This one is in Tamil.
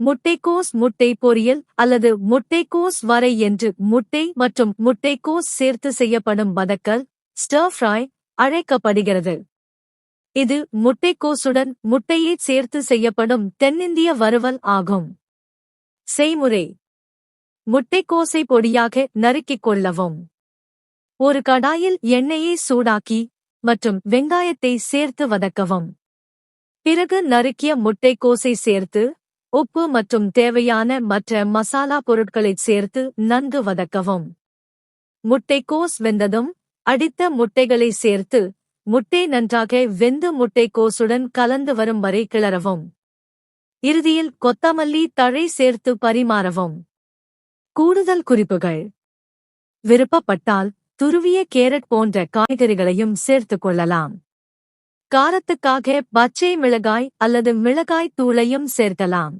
முட்டைக்கோஸ் முட்டை பொரியல் அல்லது முட்டைக்கோஸ் வரை என்று முட்டை மற்றும் முட்டைக்கோஸ் சேர்த்து செய்யப்படும் வதக்கல் ஸ்டர் ஃப்ரை அழைக்கப்படுகிறது. இது முட்டைக்கோசுடன் முட்டையை சேர்த்து செய்யப்படும் தென்னிந்திய வறுவல் ஆகும். செய்முறை. முட்டைக்கோசை பொடியாக நறுக்கிக் கொள்ளவும். ஒரு கடாயில் எண்ணெயை சூடாக்கி மற்றும் வெங்காயத்தை சேர்த்து வதக்கவும். பிறகு நறுக்கிய முட்டைக்கோசை சேர்த்து உப்பு மற்றும் தேவையான மற்ற மசாலா பொருட்களைச் சேர்த்து நன்கு வதக்கவும். முட்டைக்கோஸ் வெந்ததும் அடித்த முட்டைகளை சேர்த்து முட்டை நன்றாக வெந்து முட்டைக்கோசுடன் கலந்து வரும் வரை கிளறவும். இறுதியில் கொத்தமல்லி தழை சேர்த்து பரிமாறவும். கூடுதல் குறிப்புகள். விருப்பப்பட்டால் துருவிய கேரட் போன்ற காய்கறிகளையும் சேர்த்துக் கொள்ளலாம். காரத்துக்காக பச்சை மிளகாய் அல்லது மிளகாய் தூளையும் சேர்க்கலாம்.